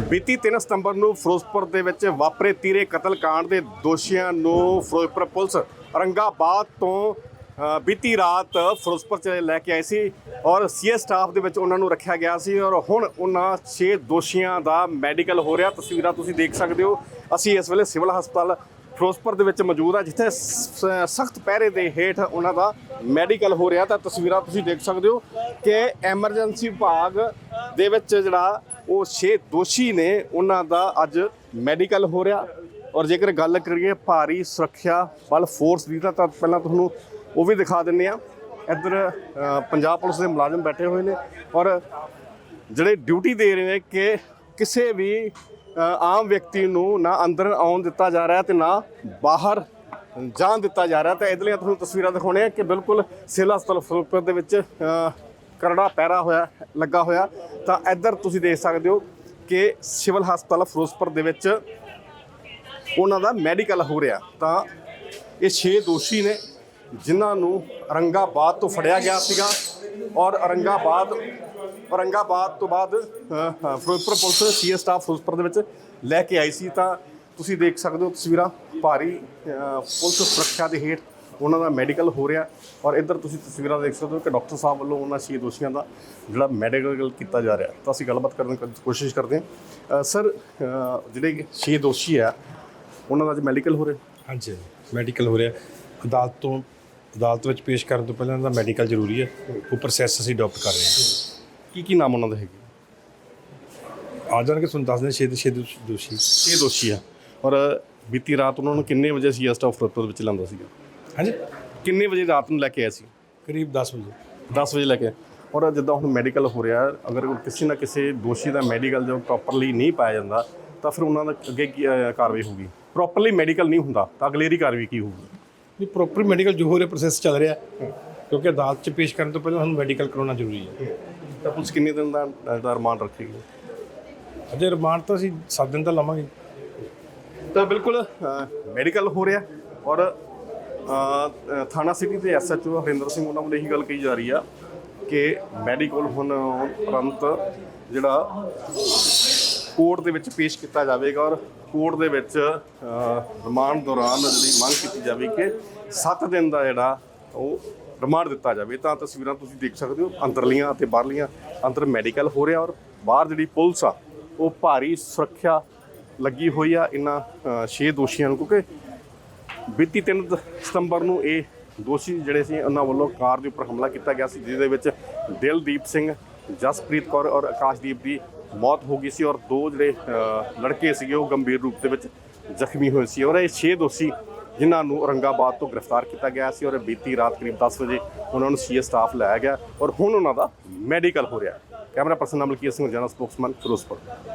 ਬੀਤੀ 3 ਸਤੰਬਰ ਨੂੰ ਫਿਰੋਜ਼ਪੁਰ ਦੇ ਵਿੱਚ ਵਾਪਰੇ ਤੀਰੇ ਕਤਲकांड ਦੇ ਦੋਸ਼ੀਆਂ ਨੂੰ ਫਿਰੋਜ਼ਪੁਰ ਪੁਲਿਸ ਔਰੰਗਾਬਾਦ ਤੋਂ ਬੀਤੀ ਰਾਤ ਫਿਰੋਜ਼ਪੁਰ ਚ ਲੈ ਕੇ ਆਈ ਸੀ ਔਰ ਸੀਐਸ ਸਟਾਫ ਦੇ ਵਿੱਚ ਉਹਨਾਂ ਨੂੰ ਰੱਖਿਆ ਗਿਆ ਸੀ ਔਰ ਹੁਣ ਉਹਨਾਂ 6 ਦੋਸ਼ੀਆਂ ਦਾ ਮੈਡੀਕਲ ਹੋ ਰਿਹਾ। ਤਸਵੀਰਾਂ ਤੁਸੀਂ ਦੇਖ ਸਕਦੇ ਹੋ। ਅਸੀਂ ਇਸ ਵੇਲੇ ਸਿਵਲ ਹਸਪਤਾਲ ਫਿਰੋਜ਼ਪੁਰ ਦੇ ਵਿੱਚ ਮੌਜੂਦ ਆ ਜਿੱਥੇ ਸਖਤ ਪਹਿਰੇ ਦੇ ਹੇਠ ਉਹਨਾਂ ਦਾ ਮੈਡੀਕਲ ਹੋ ਰਿਹਾ। ਤਾਂ ਤਸਵੀਰਾਂ ਤੁਸੀਂ ਦੇਖ ਸਕਦੇ ਹੋ ਕਿ ਐਮਰਜੈਂਸੀ ਵਿਭਾਗ ਦੇ ਵਿੱਚ ਜਿਹੜਾ ਉਹ 6 ਦੋਸ਼ੀ ਨੇ ਉਹਨਾਂ ਦਾ ਅੱਜ ਮੈਡੀਕਲ ਹੋ ਰਿਹਾ। ਔਰ ਜੇਕਰ ਗੱਲ ਕਰੀਏ ਭਾਰੀ ਸੁਰੱਖਿਆ ਬਲ ਫੋਰਸ ਦੀ, ਤਾਂ ਪਹਿਲਾਂ ਤੁਹਾਨੂੰ ਉਹ ਵੀ ਦਿਖਾ ਦਿੰਨੇ ਆ ਇੱਧਰ ਪੰਜਾਬ ਪੁਲਿਸ ਦੇ ਮੁਲਾਜ਼ਮ ਬੈਠੇ ਹੋਏ ਨੇ। ਔਰ ਜਿਹੜੇ ਡਿਊਟੀ ਦੇ ਰਹੇ ਨੇ ਕਿ ਕਿਸੇ ਵੀ ਆਮ ਵਿਅਕਤੀ ਨੂੰ ਨਾ ਅੰਦਰ ਆਉਣ ਦਿੱਤਾ ਜਾ ਰਿਹਾ ਤੇ ਨਾ ਬਾਹਰ ਜਾਣ ਦਿੱਤਾ ਜਾ ਰਿਹਾ। ਤਾਂ ਇਹਦੇ ਤੁਹਾਨੂੰ ਤਸਵੀਰਾਂ ਦਿਖਾਉਣੇ ਆ ਕਿ ਬਿਲਕੁਲ ਸਿਵਲ ਹਸਪਤਾਲ ਫਿਰੋਜ਼ਪੁਰ ਦੇ ਵਿੱਚ ਕਰੜਾ ਪਹਿਰਾ ਹੋਇਆ, ਲੱਗਾ ਹੋਇਆ, ਤਾਂ ਇੱਧਰ ਤੁਸੀਂ ਦੇਖ ਸਕਦੇ ਹੋ ਕਿ ਸਿਵਲ ਹਸਪਤਾਲ ਫਿਰੋਜ਼ਪੁਰ ਦੇ ਵਿੱਚ ਉਹਨਾਂ ਦਾ ਮੈਡੀਕਲ ਹੋ ਰਿਹਾ। ਤਾਂ ਇਹ 6 ਦੋਸ਼ੀ ਨੇ, ਜਿਨ੍ਹਾਂ ਨੂੰ ਔਰੰਗਾਬਾਦ ਤੋਂ ਫੜਿਆ ਗਿਆ ਸੀਗਾ ਔਰ ਔਰੰਗਾਬਾਦ ਔਰੰਗਾਬਾਦ ਤੋਂ ਬਾਅਦ Ferozepur police CS staff Ferozepur ਦੇ ਵਿੱਚ ਲੈ ਕੇ ਆਈ ਸੀ। ਤਾਂ ਤੁਸੀਂ ਦੇਖ ਸਕਦੇ ਹੋ ਤਸਵੀਰਾਂ, ਭਾਰੀ ਪੁਲਿਸ ਸੁਰੱਖਿਆ ਦੇ ਹੇਠ ਉਹਨਾਂ ਦਾ ਮੈਡੀਕਲ ਹੋ ਰਿਹਾ। ਔਰ ਇੱਧਰ ਤੁਸੀਂ ਤਸਵੀਰਾਂ ਦੇਖ ਸਕਦੇ ਹੋ ਕਿ ਡਾਕਟਰ ਸਾਹਿਬ ਵੱਲੋਂ ਉਹਨਾਂ ਛੇ ਦੋਸ਼ੀਆਂ ਦਾ ਜਿਹੜਾ ਮੈਡੀਕਲ ਕੀਤਾ ਜਾ ਰਿਹਾ। ਤਾਂ ਅਸੀਂ ਗੱਲਬਾਤ ਕਰਨ ਦੀ ਕੋਸ਼ਿਸ਼ ਕਰਦੇ ਹਾਂ। ਸਰ ਜਿਹੜੇ ਛੇ ਦੋਸ਼ੀ ਆ ਉਹਨਾਂ ਦਾ ਅੱਜ ਮੈਡੀਕਲ ਹੋ ਰਿਹਾ। ਹਾਂਜੀ ਮੈਡੀਕਲ ਹੋ ਰਿਹਾ। ਅਦਾਲਤ ਤੋਂ ਅਦਾਲਤ ਵਿੱਚ ਪੇਸ਼ ਕਰਨ ਤੋਂ ਪਹਿਲਾਂ ਦਾ ਮੈਡੀਕਲ ਜ਼ਰੂਰੀ ਹੈ। ਉਹ ਪ੍ਰੋਸੈਸ ਅਸੀਂ ਅਡਾਪਟ ਕਰ ਰਹੇ ਕੀ ਕੀ ਨਾਮ ਉਹਨਾਂ ਦੇ ਹੈਗੇ? ਹਾਂ ਆ ਜਾਣਗੇ ਤੁਹਾਨੂੰ ਦੱਸ ਦਿੰਦੇ ਛੇ ਦੇ ਛੇ ਦੋਸ਼- ਛੇ ਦੋਸ਼ੀ ਆ। ਔਰ ਬੀਤੀ ਰਾਤ ਉਹਨਾਂ ਨੂੰ ਕਿੰਨੇ ਵਜੇ ਸੀ ਸਟਾਫ ਫਿਰੋਜ਼ਪੁਰ ਵਿੱਚ ਲਾਉਂਦਾ ਸੀਗਾ? ਹਾਂਜੀ? ਕਿੰਨੇ ਵਜੇ ਰਾਤ ਨੂੰ ਲੈ ਕੇ ਆਏ ਸੀ? ਕਰੀਬ 10 ਵਜੇ। 10 ਵਜੇ ਲੈ ਕੇ ਆਏ। ਔਰ ਜਿੱਦਾਂ ਹੁਣ ਮੈਡੀਕਲ ਹੋ ਰਿਹਾ ਅਗਰ ਕਿਸੇ ਨਾ ਕਿਸੇ ਦੋਸ਼ੀ ਦਾ ਮੈਡੀਕਲ ਜੋ ਪ੍ਰੋਪਰਲੀ ਨਹੀਂ ਪਾਇਆ ਜਾਂਦਾ ਤਾਂ ਫਿਰ ਉਹਨਾਂ ਦਾ ਅੱਗੇ ਕੀ ਕਾਰਵਾਈ ਹੋਊਗੀ? ਪ੍ਰੋਪਰਲੀ ਮੈਡੀਕਲ ਨਹੀਂ ਹੁੰਦਾ ਤਾਂ ਅਗਲੇਰੀ ਕਾਰਵਾਈ ਕੀ ਹੋਊਗੀ? ਨਹੀਂ ਪ੍ਰੋਪਰ ਮੈਡੀਕਲ ਜੋ ਹੋ ਰਿਹਾ ਪ੍ਰੋਸੈਸ ਚੱਲ ਰਿਹਾ। ਕਿਉਂਕਿ ਅਦਾਲਤ 'ਚ ਪੇਸ਼ ਕਰਨ ਤੋਂ ਪਹਿਲਾਂ ਸਾਨੂੰ ਮੈਡੀਕਲ ਕਰਾਉਣਾ ਜ਼ਰੂਰੀ ਹੈ। ਤਾਂ ਪੁਲਿਸ ਕਿੰਨੇ ਦਿਨ ਦਾ ਦਾ ਰਿਮਾਂਡ ਰੱਖੇਗੀ? ਅਜੇ ਰਿਮਾਂਡ ਤਾਂ ਅਸੀਂ 7 ਦਿਨ ਤਾਂ ਲਵਾਂਗੇ। ਤਾਂ ਬਿਲਕੁਲ ਮੈਡੀਕਲ ਹੋ ਰਿਹਾ ਔਰ ਥਾਣਾ ਸਿਟੀ ਦੇ ਐਸਐਚਓ ਹਰਿੰਦਰ ਸਿੰਘ, ਉਹਨਾਂ ਵੱਲੋਂ ਇਹੀ ਗੱਲ ਕਹੀ ਜਾ ਰਹੀ ਆ ਕਿ ਮੈਡੀਕਲ ਹੁਣ ਉਪਰੰਤ ਜਿਹੜਾ ਕੋਰਟ ਦੇ ਵਿੱਚ ਪੇਸ਼ ਕੀਤਾ ਜਾਵੇਗਾ ਔਰ ਕੋਰਟ ਦੇ ਵਿੱਚ ਰਿਮਾਂਡ ਦੌਰਾਨ ਜਿਹੜੀ ਮੰਗ ਕੀਤੀ ਜਾਵੇ ਕਿ 7 ਦਿਨ ਦਾ ਜਿਹੜਾ ਉਹ ਰਿਮਾਂਡ ਦਿੱਤਾ ਜਾਵੇ। ਤਾਂ ਤਸਵੀਰਾਂ ਤੁਸੀਂ ਦੇਖ ਸਕਦੇ ਹੋ, ਅੰਦਰਲੀਆਂ ਅਤੇ ਬਾਹਰਲੀਆਂ, ਅੰਦਰ ਮੈਡੀਕਲ ਹੋ ਰਿਹਾ ਔਰ ਬਾਹਰ ਜਿਹੜੀ ਪੁਲਿਸ ਆ, ਉਹ ਭਾਰੀ ਸੁਰੱਖਿਆ ਲੱਗੀ ਹੋਈ ਆ। ਇਹਨਾਂ 6 ਦੋਸ਼ੀਆਂ ਨੂੰ ਕਿਉਂਕਿ ਬੀਤੀ 3 ਸਤੰਬਰ ਨੂੰ ਇਹ ਦੋਸ਼ੀ ਜਿਹੜੇ ਸੀ, ਉਹਨਾਂ ਵੱਲੋਂ ਕਾਰ ਦੇ ਉੱਪਰ ਹਮਲਾ ਕੀਤਾ ਗਿਆ ਸੀ, ਜਿਹਦੇ ਵਿੱਚ ਦਿਲਦੀਪ ਸਿੰਘ, ਜਸਪ੍ਰੀਤ ਕੌਰ ਔਰ ਆਕਾਸ਼ਦੀਪ ਦੀ ਮੌਤ ਹੋ ਗਈ ਸੀ ਔਰ ਦੋ ਜਿਹੜੇ ਲੜਕੇ ਸੀਗੇ, ਉਹ ਗੰਭੀਰ ਰੂਪ ਦੇ ਵਿੱਚ ਜ਼ਖਮੀ ਹੋਏ ਸੀ ਔਰ ਇਹ 6 ਦੋਸ਼ੀ ਜਿਨ੍ਹਾਂ ਨੂੰ ਔਰੰਗਾਬਾਦ ਤੋਂ ਗ੍ਰਿਫਤਾਰ ਕੀਤਾ ਗਿਆ ਸੀ ਔਰ ਬੀਤੀ ਰਾਤ ਕਰੀਬ 10 ਵਜੇ ਉਹਨਾਂ ਨੂੰ ਸੀਏ ਸਟਾਫ ਲਾਇਆ ਗਿਆ ਔਰ ਹੁਣ ਉਹਨਾਂ ਦਾ ਮੈਡੀਕਲ ਹੋ ਰਿਹਾ camera person Amalkir Singh, general spokesman Ferozepur.